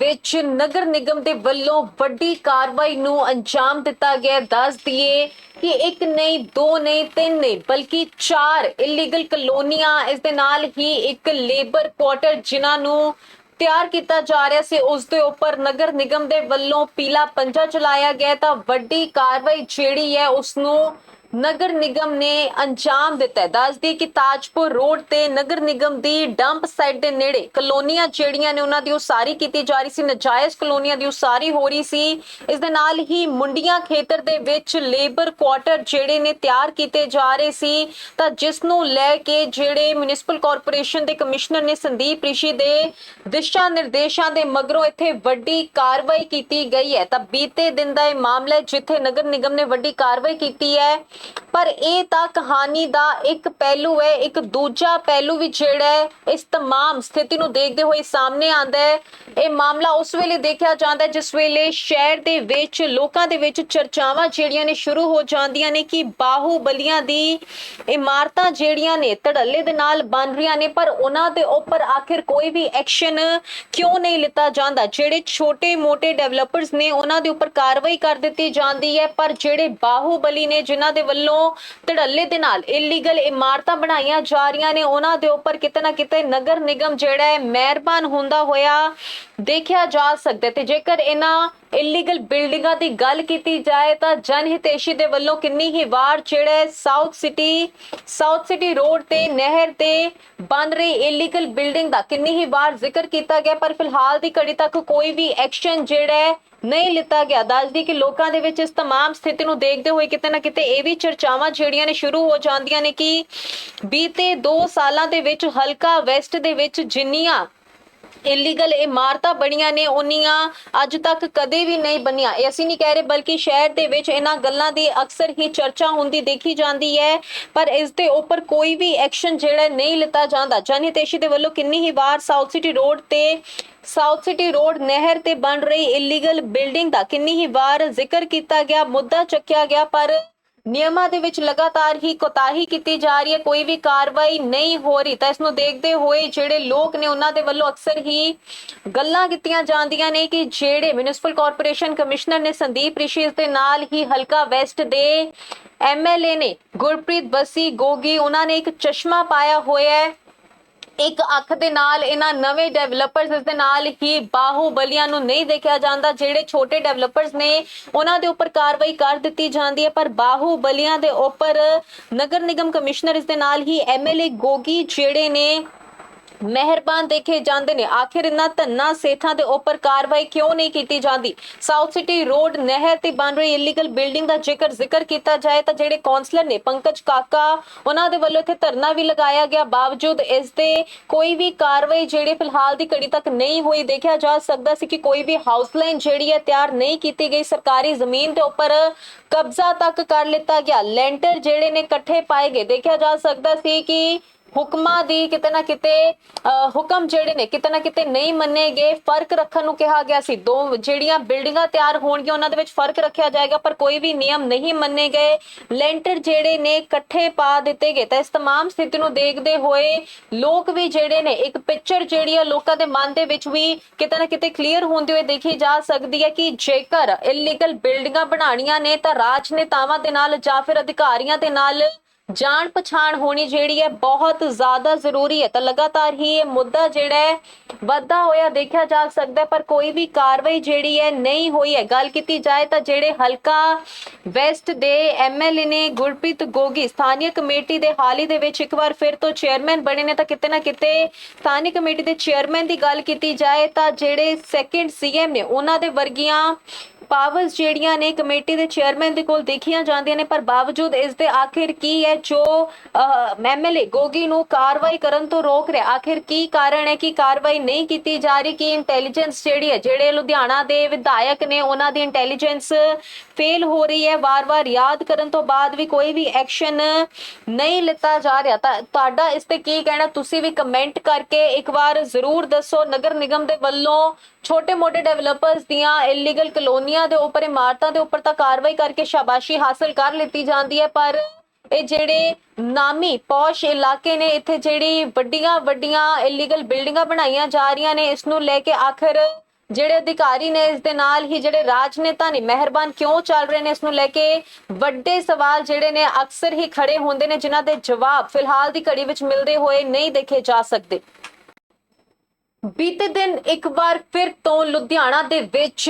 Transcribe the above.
ਵਿੱਚ ਨਗਰ ਨਿਗਮ ਦੇ ਵੱਲੋਂ ਵੱਡੀ ਕਾਰਵਾਈ ਨੂੰ ਅੰਜਾਮ ਦਿੱਤਾ ਗਿਆ। ਦੱਸ ਦਈਏ ਕਿ ਇੱਕ ਨਹੀਂ, ਦੋ ਨਹੀਂ, ਤਿੰਨ ਨਹੀਂ, ਬਲਕਿ ਚਾਰ ਇਲੀਗਲ ਕਲੋਨੀਆਂ, ਇਸ ਦੇ ਨਾਲ ਹੀ ਇੱਕ ਲੇਬਰ ਕੁਆਟਰ ਜਿਨ੍ਹਾਂ ਨੂੰ ਤਿਆਰ ਕੀਤਾ ਜਾ ਰਿਹਾ ਸੀ, ਉਸ ਦੇ ਉੱਪਰ ਨਗਰ ਨਿਗਮ ਦੇ ਵੱਲੋਂ ਪੀਲਾ ਪੰਜਾ ਚਲਾਇਆ ਗਿਆ ਤਾਂ ਵੱਡੀ ਕਾਰਵਾਈ ਜਿਹੜੀ ਹੈ ਉਸ ਨੂੰ ਨਗਰ ਨਿਗਮ ਨੇ ਅੰਜਾਮ ਦਿੱਤਾ ਹੈ। ਦੱਸਦੀ ਕਿ ਤਾਜਪੁਰ ਰੋਡ ਤੇ ਨਗਰ ਨਿਗਮ ਦੀ ਡੰਪ ਸਾਈਟ ਦੇ ਨੇੜੇ ਕਲੋਨੀਆਂ ਜਿਹੜੀਆਂ ਨੇ ਉਹਨਾਂ ਦੀ ਉਸਾਰੀ ਕੀਤੀ ਜਾ ਰਹੀ ਸੀ, ਨਜਾਇਜ਼ ਕਲੋਨੀਆਂ ਦੀ ਉਸਾਰੀ ਹੋ ਰਹੀ ਸੀ। ਇਸ ਦੇ ਨਾਲ ਹੀ ਮੁੰਡੀਆਂ ਖੇਤਰ ਦੇ ਵਿੱਚ ਲੇਬਰ ਕੁਆਟਰ ਜਿਹੜੇ ਨੇ ਤਿਆਰ ਕੀਤੇ ਜਾ ਰਹੇ ਸੀ। ਤਾਂ ਜਿਸ ਨੂੰ ਲੈ ਕੇ ਜਿਹੜੇ ਮਿਊਨਿਸਪਲ ਕਾਰਪੋਰੇਸ਼ਨ ਦੇ ਕਮਿਸ਼ਨਰ ਨੇ ਸੰਦੀਪ ਰਿਸ਼ੀ ਦੇ ਦਿਸ਼ਾ ਨਿਰਦੇਸ਼ਾਂ ਦੇ ਮਗਰੋਂ ਇੱਥੇ ਵੱਡੀ ਕਾਰਵਾਈ ਕੀਤੀ ਗਈ ਹੈ। ਤਾਂ ਬੀਤੇ ਦਿਨ ਦਾ ਇਹ ਮਾਮਲਾ ਜਿੱਥੇ ਨਗਰ ਨਿਗਮ ਨੇ ਵੱਡੀ ਕਾਰਵਾਈ ਕੀਤੀ ਹੈ। ਪਰ ਇਹ ਤਾਂ ਕਹਾਣੀ ਦਾ ਇੱਕ ਪਹਿਲੂ ਹੈ ਇੱਕ ਦੂਜਾ ਪਹਿਲੂ ਵੀ ਜਿਹੜਾ ਹੈ ਇਸ तमाम ਸਥਿਤੀ ਨੂੰ ਦੇਖਦੇ ਹੋਏ ਸਾਹਮਣੇ ਆਂਦਾ ਹੈ ਇਹ ਮਾਮਲਾ ਉਸ ਵੇਲੇ ਦੇਖਿਆ ਜਾਂਦਾ ਹੈ ਜਿਸ ਵੇਲੇ ਸ਼ਹਿਰ ਦੇ ਵਿੱਚ ਲੋਕਾਂ ਦੇ ਵਿੱਚ ਚਰਚਾਵਾਂ ਜਿਹੜੀਆਂ ਨੇ ਸ਼ੁਰੂ ਹੋ ਜਾਂਦੀਆਂ ਨੇ ਕਿ ਬਾਹੂਬਲੀਆਂ ਦੀ ਇਮਾਰਤਾਂ ਜਿਹੜੀਆਂ ਨੇ ਧੜੱਲੇ ਦੇ ਨਾਲ ਬਣ ਰਹੀਆਂ ਨੇ ਪਰ ਉਹਨਾਂ ਦੇ ਉੱਪਰ ਆਖਿਰ ਕੋਈ ਵੀ ਐਕਸ਼ਨ ਕਿਉਂ ਨਹੀਂ ਲਿੱਤਾ ਜਾਂਦਾ ਜਿਹੜੇ ਛੋਟੇ-ਮੋਟੇ ਡਿਵੈਲਪਰਸ ਨੇ ਉਹਨਾਂ ਦੇ ਉੱਪਰ ਕਾਰਵਾਈ ਕਰ ਦਿੱਤੀ ਜਾਂਦੀ ਹੈ ਪਰ ਜਿਹੜੇ ਬਾਹੂਬਲੀ ਨੇ ਜਿਨ੍ਹਾਂ ਦੇ ਵੱਲੋਂ ਧੜੱਲੇ ਦੇ ਨਾਲ ਇਲੀਗਲ ਇਮਾਰਤਾਂ ਬਣਾਈਆਂ ਜਾ ਰਹੀਆਂ ਨੇ। ਉਹਨਾਂ ਦੇ ਉੱਪਰ ਕਿਤੇ ਨਾ ਕਿਤੇ ਨਗਰ ਨਿਗਮ ਜਿਹੜਾ ਹੈ ਮਿਹਰਬਾਨ ਹੁੰਦਾ ਹੋਇਆ ਦੇਖਿਆ ਜਾ ਸਕਦਾ ਤੇ ਜੇਕਰ ਇਹਨਾਂ ਇਲੀਗਲ ਬਿਲਡਿੰਗਾਂ ਦੀ ਗੱਲ ਕੀਤੀ ਜਾਏ ਤਾਂ ਜਨਹਿਤੇਸ਼ੀ ਦੇ ਵੱਲੋਂ ਕਿੰਨੀ ਹੀ ਵਾਰ ਜਿਹੜਾ south city south city road ਤੇ, ਨਹਿਰ ਤੇ ਬਣ ਰਹੀ ਇਲੀਗਲ ਬਿਲਡਿੰਗ ਦਾ ਕਿੰਨੀ ਹੀ ਵਾਰ ਜ਼ਿਕਰ ਕੀਤਾ ਗਿਆ। ਪਰ ਫਿਲਹਾਲ ਦੀ ਘੜੀ ਤੱਕ ਕੋਈ ਵੀ ਐਕਸ਼ਨ ਜਿਹੜਾ ਨਹੀਂ ਲਿੱਤਾ ਗਿਆ ਦੱਸਦੀ ਕਿ ਲੋਕਾਂ ਦੇ ਵਿੱਚ ਇਸ तमाम ਸਥਿਤੀ ਨੂੰ ਦੇਖਦੇ ਹੋਏ ਕਿਤੇ ਨਾ ਕਿਤੇ ਇਹ ਵੀ ਚਰਚਾਵਾਂ ਜਿਹੜੀਆਂ ਨੇ ਸ਼ੁਰੂ ਹੋ ਜਾਂਦੀਆਂ ਨੇ ਕਿ ਬੀਤੇ 2 ਸਾਲਾਂ ਦੇ ਵਿੱਚ ਹਲਕਾ ਵੈਸਟ ਦੇ ਵਿੱਚ ਜਿੰਨੀਆਂ ਇਲੀਗਲ ਇਮਾਰਤਾਂ ਬਣੀਆਂ ਨੇ ਉਨੀਆਂ ਅੱਜ ਤੱਕ ਕਦੇ ਵੀ ਨਹੀਂ ਬਣੀਆਂ ਇਹ ਅਸੀਂ ਨਹੀਂ ਕਹਿ ਰਹੇ ਬਲਕਿ ਸ਼ਹਿਰ ਦੇ ਵਿੱਚ ਇਹਨਾਂ ਗੱਲਾਂ ਦੀ ਅਕਸਰ ਹੀ ਚਰਚਾ ਹੁੰਦੀ ਦੇਖੀ ਜਾਂਦੀ ਹੈ ਪਰ ਇਸ ਦੇ ਉੱਪਰ ਕੋਈ ਵੀ ਐਕਸ਼ਨ ਜਿਹੜਾ ਹੈ ਨਹੀਂ ਲਿੱਤਾ ਜਾਂਦਾ ਜਨਹਿਤੇਸ਼ੀ ਦੇ ਵੱਲੋਂ ਕਿੰਨੀ ਹੀ ਵਾਰ ਸਾਊਥ ਸਿਟੀ ਰੋਡ ਤੇ city road ਰੋਡ ਨਹਿਰ ਤੇ ਬਣ ਰਹੀ ਇਲੀਗਲ ਬਿਲਡਿੰਗ ਦਾ ਕਿੰਨੀ ਹੀ ਵਾਰ ਜ਼ਿਕਰ ਕੀਤਾ ਗਿਆ, ਮੁੱਦਾ ਚੱਕਿਆ ਗਿਆ, ਪਰ ਨਿਯਮਾਂ ਦੇ ਵਿੱਚ ਲਗਾਤਾਰ ਹੀ ਕੋਤਾਹੀ ਕੀਤੀ ਜਾ ਰਹੀ ਹੈ। ਕੋਈ ਵੀ ਕਾਰਵਾਈ ਨਹੀਂ ਹੋ ਰਹੀ। ਤਾਂ ਇਸ ਨੂੰ ਦੇਖਦੇ ਹੋਏ ਜਿਹੜੇ ਲੋਕ ਨੇ ਉਹਨਾਂ ਦੇ ਵੱਲੋਂ ਅਕਸਰ ਹੀ ਗੱਲਾਂ ਕੀਤੀਆਂ ਜਾਂਦੀਆਂ ਨੇ ਕਿ ਜਿਹੜੇ ਮਿਊਨਿਸਪਲ ਕਾਰਪੋਰੇਸ਼ਨ ਕਮਿਸ਼ਨਰ ਨੇ ਸੰਦੀਪ ਰਿਸ਼ੀ, ਇਸ ਦੇ ਨਾਲ ਹੀ ਹਲਕਾ ਵੈਸਟ ਦੇ ਐਮਐਲਏ ਨੇ ਗੁਰਪ੍ਰੀਤ ਬਸੀ ਗੋਗੀ, ਉਹਨਾਂ ਨੇ ਇੱਕ ਚਸ਼ਮਾ ਪਾਇਆ ਹੋਇਆ ਹੈ। ਇੱਕ ਅੱਖ ਦੇ ਨਾਲ ਇਹਨਾਂ ਨਵੇਂ ਡਿਵੈਲਪਰਸ ਇਸ ਦੇ ਨਾਲ ਹੀ ਬਾਹੂਬਲੀਆਂ ਨੂੰ ਨਹੀਂ ਦੇਖਿਆ ਜਾਂਦਾ, ਜਿਹੜੇ ਛੋਟੇ ਡਿਵੈਲਪਰਸ ਨੇ, ਉਹਨਾਂ ਦੇ ਉੱਪਰ ਕਾਰਵਾਈ ਕਰ ਦਿੱਤੀ ਜਾਂਦੀ ਹੈ, ਪਰ ਬਾਹੂਬਲੀਆਂ ਦੇ ਉੱਪਰ ਨਗਰ ਨਿਗਮ ਕਮਿਸ਼ਨਰ ਇਸ ਦੇ ਨਾਲ ਹੀ ਐਮਐਲਏ ਗੋਗੀ ਜਿਹੜੇ ਨੇ ਮਿਹਰਬਾਨ ਦੇਖੇ ਜਾਂਦੇ ਨੇ। ਆਖਿਰ ਇਹਨਾਂ ਧੰਨਾ ਸੇਠਾਂ ਦੇ ਉੱਪਰ ਕਾਰਵਾਈ ਕਿਉਂ ਨਹੀਂ ਕੀਤੀ ਜਾਂਦੀ? ਸਾਊਥ ਸਿਟੀ ਰੋਡ ਨਹਿਰ ਤੇ ਬਣ ਰਹੀ ਇਲੀਗਲ ਬਿਲਡਿੰਗ ਦਾ ਜੇਕਰ ਜ਼ਿਕਰ ਕੀਤਾ ਜਾਏ ਤਾਂ ਜਿਹੜੇ ਕਾਉਂਸਲਰ ਨੇ ਪੰਕਜ ਕਾਕਾ, ਉਹਨਾਂ ਦੇ ਵੱਲੋਂ ਇੱਥੇ ਧਰਨਾ ਵੀ ਲਗਾਇਆ ਗਿਆ। ਬਾਵਜੂਦ ਇਸ ਦੇ ਕੋਈ ਵੀ ਕਾਰਵਾਈ ਜਿਹੜੀ ਫਿਲਹਾਲ ਦੀ ਘੜੀ ਤੱਕ ਨਹੀਂ ਹੋਈ, ਦੇਖਿਆ ਜਾ ਸਕਦਾ ਸੀ ਕਿ ਕੋਈ ਵੀ ਹਾਊਸ ਲਾਈਨ ਜਿਹੜੀ ਹੈ ਤਿਆਰ ਨਹੀਂ ਕੀਤੀ ਗਈ। ਸਰਕਾਰੀ ਜ਼ਮੀਨ ਦੇ ਉੱਪਰ ਕਬਜ਼ਾ ਤੱਕ ਕਰ ਲਿੱਤਾ ਗਿਆ। ਲੈਂਟਰ ਜਿਹੜੇ ਨੇ ਇਕੱਠੇ ਪਾਏ ਗਏ। ਦੇਖਿਆ ਜਾ ਸਕਦਾ ਸੀ ਕਿ ਹੁਕਮਾਂ ਦੀ ਕਿਤੇ ਨਾ ਕਿਤੇ ਅਹ, ਹੁਕਮ ਜਿਹੜੇ ਨੇ ਕਿਤੇ ਨਾ ਕਿਤੇ ਨਹੀਂ ਮੰਨੇ ਗਏ ਫਰਕ ਰੱਖਣ ਨੂੰ ਕਿਹਾ ਗਿਆ ਸੀ ਦੋ ਜਿਹੜੀਆਂ ਬਿਲਡਿੰਗਾਂ ਤਿਆਰ ਹੋਣਗੀਆਂ ਉਹਨਾਂ ਦੇ ਵਿੱਚ ਫਰਕ ਰੱਖਿਆ ਜਾਏਗਾ ਪਰ ਕੋਈ ਵੀ ਨਿਯਮ ਨਹੀਂ ਮੰਨੇ ਗਏ ਲੈਂਟਰ ਜਿਹੜੇ ਨੇ ਇਕੱਠੇ ਪਾ ਦਿੱਤੇ ਗਏ ਤਾਂ ਇਸ तमाम ਸਥਿਤੀ ਨੂੰ ਦੇਖਦੇ ਹੋਏ ਲੋਕ ਵੀ ਜਿਹੜੇ ਨੇ ਇੱਕ ਪਿਕਚਰ ਜਿਹੜੀ ਆ ਲੋਕਾਂ ਦੇ ਮਨ ਦੇ ਵਿੱਚ ਵੀ ਕਿਤੇ ਨਾ ਕਿਤੇ ਕਲੀਅਰ ਹੁੰਦੀ ਹੋਈ ਦੇਖੀ ਜਾ ਸਕਦੀ ਹੈ ਕਿ ਜੇਕਰ ਇਲੀਗਲ ਬਿਲਡਿੰਗਾਂ ਬਣਾਉਣੀਆਂ ਨੇ ਤਾਂ ਰਾਜਨੇਤਾਵਾਂ ਦੇ ਨਾਲ ਜਾਂ ਫਿਰ ਅਧਿਕਾਰੀਆਂ ਦੇ ਨਾਲ ਜਾਣ ਪਛਾਣ ਹੋਣੀ ਜਿਹੜੀ ਹੈ ਬਹੁਤ ਜ਼ਿਆਦਾ ਜ਼ਰੂਰੀ ਹੈ। ਤਾਂ ਲਗਾਤਾਰ ਹੀ ਇਹ ਮੁੱਦਾ ਜਿਹੜਾ ਹੈ, ਵੱਧਦਾ ਹੋਇਆ ਦੇਖਿਆ ਜਾ ਸਕਦਾ ਪਰ ਕੋਈ ਵੀ ਕਾਰਵਾਈ ਜਿਹੜੀ ਹੈ ਨਹੀਂ ਹੋਈ ਹੈ। ਗੱਲ ਕੀਤੀ ਜਾਏ ਤਾਂ ਜਿਹੜੇ ਹਲਕਾ ਵੈਸਟ ਦੇ ਐਮਐਲਏ ਨੇ ਗੁਰਪ੍ਰੀਤ ਗੋਗੀ ਸਥਾਨੀ ਕਮੇਟੀ ਦੇ ਹਾਲ ਹੀ ਦੇ ਵਿੱਚ ਇੱਕ ਵਾਰ ਫਿਰ ਤੋਂ ਚੇਅਰਮੈਨ ਬਣੇ ਨੇ, ਤਾਂ ਕਿਤੇ ਨਾ ਕਿਤੇ ਸਥਾਨੀ ਕਮੇਟੀ ਦੇ ਚੇਅਰਮੈਨ ਦੀ ਗੱਲ ਕੀਤੀ ਜਾਏ ਤਾਂ ਜਿਹੜੇ ਸੈਕੰਡ ਸੀਐਮ ਨੇ, ਉਹਨਾਂ ਦੇ ਵਰਗੀਆਂ ਪਾਵਰਸ ਜਿਹੜੀਆਂ ਨੇ ਕਮੇਟੀ ਦੇ ਚੇਅਰਮੈਨ ਦੇ ਕੋਲ ਦੇਖੀਆਂ ਜਾਂਦੀਆਂ ਨੇ, ਪਰ ਬਾਵਜੂਦ ਇਸ ਦੇ ਆਖਿਰ ਕੀ ਹੈ, ਜੋ ਐਮਐਲਏ ਗੋਗੀ ਨੂੰ ਕਾਰਵਾਈ ਕਰਨ ਤੋਂ ਰੋਕ ਰਿਹਾ, ਆਖਿਰ ਕੀ ਕਾਰਨ ਹੈ, ਕਿ ਕਾਰਵਾਈ ਨਹੀਂ ਕੀਤੀ ਜਾ ਰਹੀ, ਕਿ ਇੰਟੈਲੀਜੈਂਸ ਜਿਹੜੀ ਹੈ, ਜਿਹੜੇ ਲੁਧਿਆਣਾ ਦੇ ਵਿਧਾਇਕ ਨੇ, ਉਹਨਾਂ ਦੀ ਇੰਟੈਲੀਜੈਂਸ ਫੇਲ ਹੋ ਰਹੀ ਹੈ, ਵਾਰ-ਵਾਰ ਯਾਦ ਕਰਨ ਤੋਂ ਬਾਅਦ ਵੀ ਕੋਈ ਵੀ ਐਕਸ਼ਨ ਨਹੀਂ ਲਿੱਤਾ ਜਾ ਰਿਹਾ। ਤਾਂ ਤੁਹਾਡਾ ਇਸ ਤੇ ਕੀ ਕਹਿਣਾ, ਤੁਸੀਂ ਵੀ ਕਮੈਂਟ ਕਰਕੇ ਇੱਕ ਵਾਰ ਜ਼ਰੂਰ ਦੱਸੋ, ਨਗਰ ਨਿਗਮ ਦੇ ਵੱਲੋਂ ਛੋਟੇ-ਮੋਟੇ ਡਿਵੈਲਪਰਸ ਦੀਆਂ ਇਲੀਗਲ ਕਲੋਨੀਆਂ ਦੇ ਉੱਪਰ, ਇਮਾਰਤਾਂ ਦੇ ਉੱਪਰ ਤਾਂ ਕਾਰਵਾਈ ਕਰਕੇ ਸ਼ਾਬਾਸ਼ੀ ਹਾਸਲ ਕਰ ਲਿੱਤੀ ਜਾਂਦੀ ਹੈ, ਪਰ ਇਹ ਜਿਹੜੇ ਨਾਮੀ ਪੌਸ਼ ਇਲਾਕੇ ਨੇ, ਇੱਥੇ ਜਿਹੜੀ ਵੱਡੀਆਂ ਵੱਡੀਆਂ ਇਲੀਗਲ ਬਿਲਡਿੰਗਾਂ ਬਣਾਈਆਂ ਜਾ ਰਹੀਆਂ ਨੇ, ਇਸ ਨੂੰ ਲੈ ਕੇ ਆਖਰ ਜਿਹੜੇ ਅਧਿਕਾਰੀ ਨੇ, ਇਸ ਦੇ ਨਾਲ ਹੀ ਜਿਹੜੇ ਰਾਜਨੇਤਾ ਨੇ, ਮਿਹਰਬਾਨ ਕਿਉਂ ਚੱਲ ਰਹੇ ਨੇ, ਇਸ ਨੂੰ ਲੈ ਕੇ ਵੱਡੇ ਸਵਾਲ ਜਿਹੜੇ ਨੇ, ਅਕਸਰ ਹੀ ਖੜੇ ਹੁੰਦੇ ਨੇ, ਜਿਨ੍ਹਾਂ ਦੇ ਜਵਾਬ ਫਿਲਹਾਲ ਦੀ ਘੜੀ ਵਿੱਚ ਮਿਲਦੇ ਹੋਏ ਨਹੀਂ ਦੇਖੇ ਜਾ ਸਕਦੇ। ਬੀਤੇ ਦਿਨ ਇੱਕ ਵਾਰ ਫਿਰ ਤੋਂ ਲੁਧਿਆਣਾ ਦੇ ਵਿੱਚ